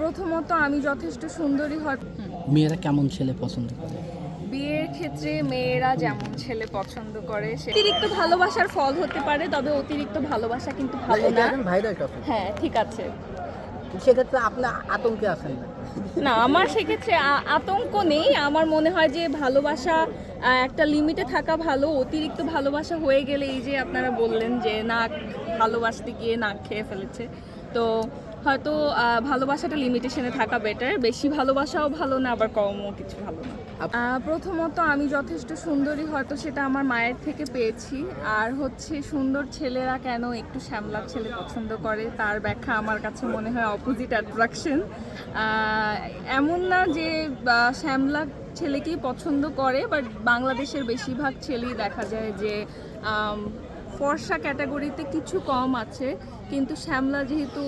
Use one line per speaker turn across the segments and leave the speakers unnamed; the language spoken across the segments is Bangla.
প্রথমত আমি যথেষ্ট সুন্দরী হয়
মেয়েরা কেমন ছেলে পছন্দ করে?
বিয়ের ক্ষেত্রে মেয়েরা যেমন ছেলে পছন্দ করে সে অতিরিক্ত ভালোবাসার ফল হতে পারে তবে অতিরিক্ত ভালোবাসা কিন্তু ভালো না। হ্যাঁ ঠিক আছে।
সেক্ষেত্রে আপনার আতঙ্কে আছেন না?
না আমার সেক্ষেত্রে আতঙ্ক নেই। আমার মনে হয় যে ভালোবাসা একটা লিমিটে থাকা ভালো। অতিরিক্ত ভালোবাসা হয়ে গেলে এই যে আপনারা বললেন যে নাক ভালোবাসতে গিয়ে নাক খেয়ে ফেলেছে। তো হয়তো ভালোবাসাটা লিমিটেশনে থাকা বেটার বেশি ভালোবাসাও ভালো না আবার কমও কিছু ভালো না। প্রথমত আমি যথেষ্ট সুন্দরী হয়তো সেটা আমার মায়ের থেকে পেয়েছি। আর হচ্ছে সুন্দর ছেলেরা কেন একটু শ্যামলা ছেলে পছন্দ করে? তার ব্যাখ্যা আমার কাছে মনে হয় অপোজিট অ্যাট্রাকশন এমন না যে শ্যামলা ছেলেকেই পছন্দ করে বাট বাংলাদেশের বেশিরভাগ ছেলেই দেখা যায় যে ফর্সা ক্যাটাগরিতে কিছু কম আছে। কিন্তু শ্যামলা যেহেতু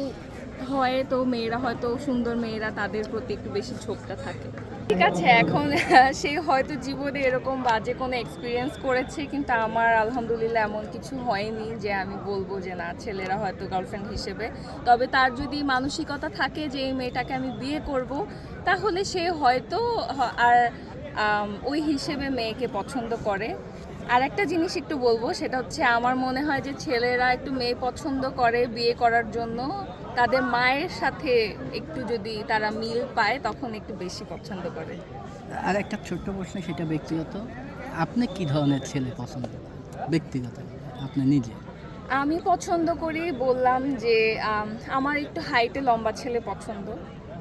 হয়, তো মেয়েরা হয়তো সুন্দর মেয়েরা, তাদের প্রতি একটু বেশি ঝোঁকটা থাকে। ঠিক আছে, এখন সে হয়তো জীবনে এরকম বাজে কোনো এক্সপিরিয়েন্স করেছে, কিন্তু আমার আলহামদুলিল্লাহ এমন কিছু হয়নি যে আমি বলব যে না, ছেলেরা হয়তো গার্লফ্রেন্ড হিসেবে। তবে তার যদি মানসিকতা থাকে যে এই মেয়েটাকে আমি বিয়ে করব, তাহলে সে হয়তো আর ওই হিসেবে মেয়েকে পছন্দ করে। আর একটা জিনিস একটু বলব সেটা হচ্ছে আমার মনে হয় যে ছেলেরা একটু মেয়ে পছন্দ করে বিয়ে করার জন্য তাদের মায়ের সাথে একটু যদি তারা মিল পায় তখন একটু বেশি পছন্দ করে।
আর একটা ছোট্ট প্রশ্ন সেটা ব্যক্তিগত। আপনি কি ধরনের ছেলে পছন্দ ব্যক্তিগত আপনি নিজে?
আমি পছন্দ করি বললাম যে আমার একটু হাইটে লম্বা ছেলে পছন্দ।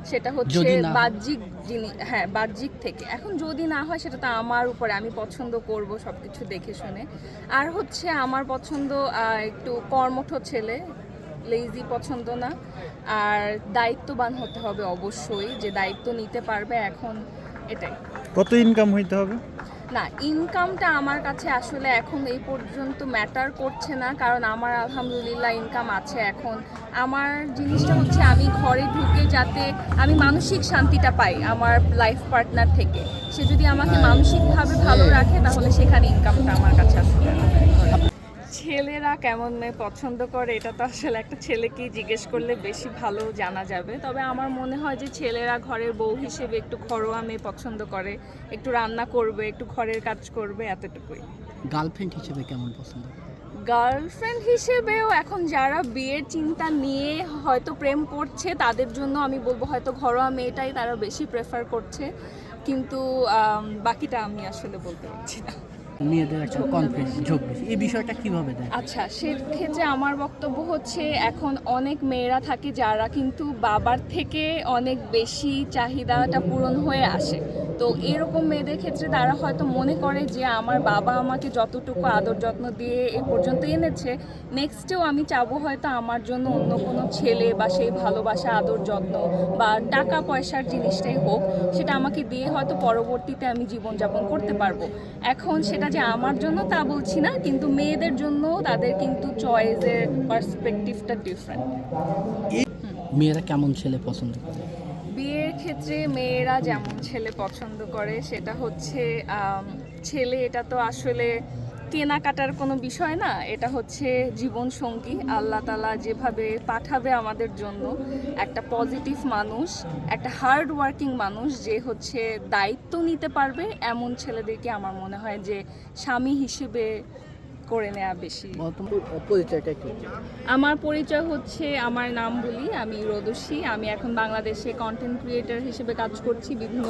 সেটা হচ্ছে
হয়।
বাহ্যিক জিনিস হ্যাঁ বাহ্যিক থেকে। এখন যদি না হয় সেটা তো আমার উপরে আমি পছন্দ করব সব কিছু দেখে শুনে। আর হচ্ছে আমার পছন্দ একটু কর্মঠ ছেলে লেজি পছন্দ না। আর দায়িত্ববান হতে হবে অবশ্যই যে দায়িত্ব নিতে পারবে এখন এটাই।
কত ইনকাম হইতে হবে?
না ইনকামটা আমার কাছে আসলে এখন এই পর্যন্ত ম্যাটার করছে না কারণ আমার আলহামদুলিল্লাহ ইনকাম আছে এখন। আমার জিনিসটা হচ্ছে আমি ঘরে ঢুকে যাতে আমি মানসিক শান্তিটা পাই আমার লাইফ পার্টনার থেকে। সে যদি আমাকে মানসিকভাবে ভালো রাখে তাহলে সেখানে ইনকামটা আমার কাছে আসলে। ছেলেরা কেমন মেয়ে পছন্দ করে এটা তো আসলে একটা ছেলেকেই জিজ্ঞেস করলে বেশি ভালো জানা যাবে। তবে আমার মনে হয় যে ছেলেরা ঘরের বউ হিসেবে একটু ঘরোয়া মেয়ে পছন্দ করে একটু রান্না করবে একটু ঘরের কাজ করবে এতটুকুই।
গার্লফ্রেন্ড হিসেবে কেমন পছন্দ করে?
গার্লফ্রেন্ড হিসেবেও এখন যারা বিয়ের চিন্তা নিয়ে হয়তো প্রেম করছে তাদের জন্য আমি বলব হয়তো ঘরোয়া মেয়েটাই তারা বেশি প্রেফার করছে। কিন্তু বাকিটা আমি আসলে বলতে পারছি না।
মেয়েদের একটা কনফিডেন্স ঝোঁক এই বিষয়টা কীভাবে দেয়
আচ্ছা সেক্ষেত্রে আমার বক্তব্য হচ্ছে, এখন অনেক মেয়েরা থাকে যারা কিন্তু বাবার থেকে অনেক বেশি চাহিদাটা পূরণ হয়ে আসে। তো এরকম মেয়েদের ক্ষেত্রে তারা হয়তো মনে করে যে আমার বাবা আমাকে যতটুকু আদর যত্ন দিয়ে এ পর্যন্ত এনেছে, নেক্সটেও আমি চাবো হয়তো আমার জন্য অন্য কোনো ছেলে বা সেই ভালোবাসা, আদর যত্ন বা টাকা পয়সার জিনিসটাই হোক, সেটা আমাকে দিয়ে হয়তো পরবর্তীতে আমি জীবনযাপন করতে পারব। এখন সেটা যে আমার জন্য তা বলছি না, কিন্তু মেয়েদের জন্য তাদের কিন্তু চয়েসের পার্সপেক্টিভটা ডিফারেন্ট
মেয়েরা কেমন ছেলে পছন্দ করে?
ক্ষেত্রে মেয়েরা যেমন ছেলে পছন্দ করে, সেটা হচ্ছে ছেলে এটা তো আসলে কেনাকাটার কোনো বিষয় না, এটা হচ্ছে জীবন সঙ্গী আল্লাহ তালা যেভাবে পাঠাবে আমাদের জন্য, একটা পজিটিভ মানুষ, একটা হার্ড ওয়ার্কিং মানুষ যে হচ্ছে দায়িত্ব নিতে পারবে, এমন ছেলেদেরকে আমার মনে হয় যে স্বামী হিসেবে করে নেওয়া বেশি।
পরিচয়টা
আমার পরিচয় হচ্ছে আমার নাম বলি আমি রোদসী আমি এখন বাংলাদেশে কন্টেন্ট ক্রিয়েটর হিসেবে কাজ করছি বিভিন্ন